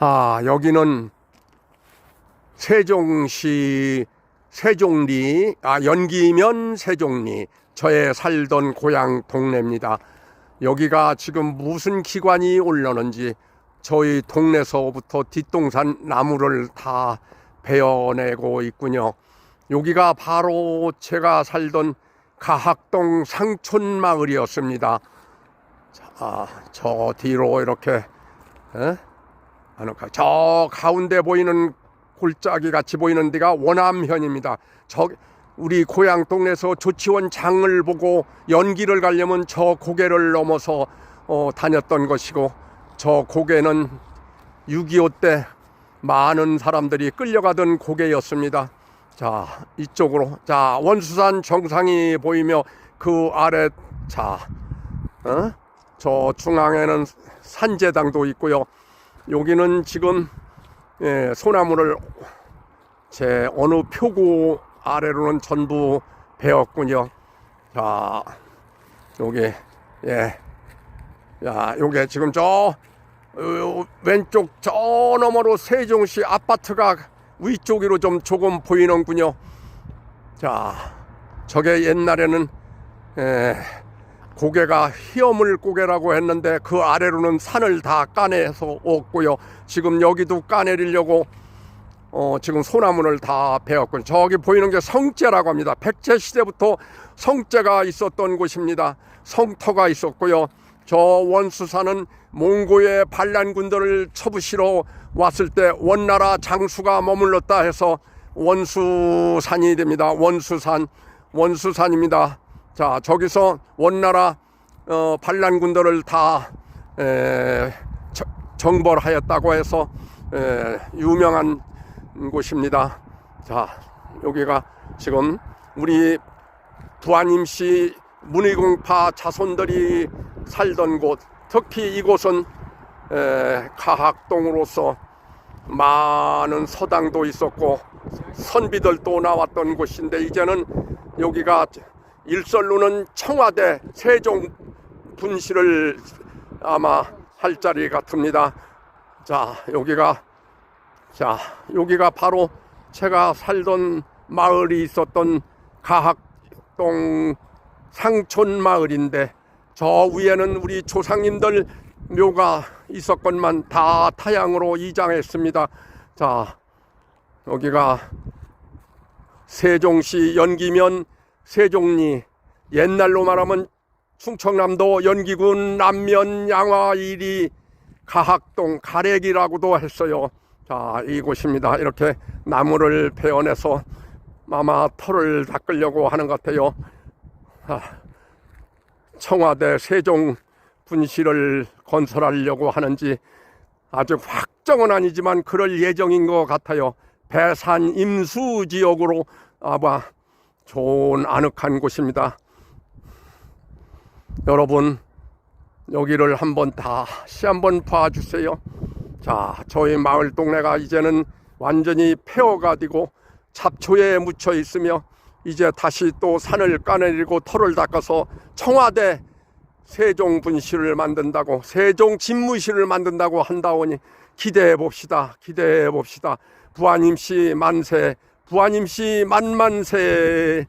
아, 여기는 세종시 세종리, 아, 연기면 세종리, 저의 살던 고향 동네입니다. 여기가 지금 무슨 기관이 올라는지 저희 동네서부터 뒷동산 나무를 다 베어내고 있군요. 여기가 바로 제가 살던 가학동 상촌마을이었습니다. 자, 저 뒤로 이렇게 에? 저 가운데 보이는 골짜기 같이 보이는 데가 원암현입니다. 저 우리 고향 동네에서 조치원 장을 보고 연기를 가려면 저 고개를 넘어서 어, 다녔던 것이고 저 고개는 6.25 때 많은 사람들이 끌려가던 고개였습니다. 자 이쪽으로 자 원수산 정상이 보이며 그 아래 자 어? 저 중앙에는 산재당도 있고요. 여기는 지금 예, 소나무를 제 어느 표고 아래로는 전부 베었군요. 자, 여기 예, 야, 요게 지금 저 어, 왼쪽 저 너머로 세종시 아파트가 위쪽으로 좀 조금 보이는군요. 자, 저게 옛날에는 에, 고개가 희어물 고개라고 했는데 그 아래로는 산을 다 까내서 왔고요. 지금 여기도 까내리려고 어, 지금 소나무를 다 베었고 저기 보이는 게 성제라고 합니다. 백제 시대부터 성제가 있었던 곳입니다. 성터가 있었고요. 저 원수산은 몽고의 반란군들을 쳐부시러 왔을 때 원나라 장수가 머물렀다 해서 원수산이 됩니다. 원수산, 원수산입니다. 자, 저기서 원나라 어, 반란군들을 다 에, 저- 정벌하였다고 해서 에, 유명한 곳입니다. 자, 여기가 지금 우리 부안임씨 문의공파 자손들이 살던 곳, 특히 이곳은 에, 가학동으로서 많은 서당도 있었고 선비들도 나왔던 곳인데 이제는 여기가 일설로는 청와대 세종 분실을 아마 할 자리 같습니다. 자, 여기가 자, 여기가 바로 제가 살던 마을이 있었던 가학동 상촌 마을인데 저 위에는 우리 조상님들 묘가 있었건만 다 타양으로 이장했습니다. 자, 여기가 세종시 연기면 세종리 옛날로 말하면 충청남도 연기군 남면 양화 이리 가학동 가래기라고도 했어요. 자 이곳입니다. 이렇게 나무를 베어내서 아마 털을 닦으려고 하는 것 같아요. 아, 청와대 세종 분실을 건설하려고 하는지 아직 확정은 아니지만 그럴 예정인 것 같아요. 배산 임수 지역으로 아마 좋은 아늑한 곳입니다. 여러분 여기를 한번 다시 한번 봐주세요. 자, 저희 마을 동네가 이제는 완전히 폐허가 되고 잡초에 묻혀 있으며 이제 다시 또 산을 까내리고 털을 닦아서 청와대 세종 분실을 만든다고 세종 집무실을 만든다고 한다오니 기대해 봅시다. 기대해 봅시다. 부안임씨 만세, 부안임씨 만만세.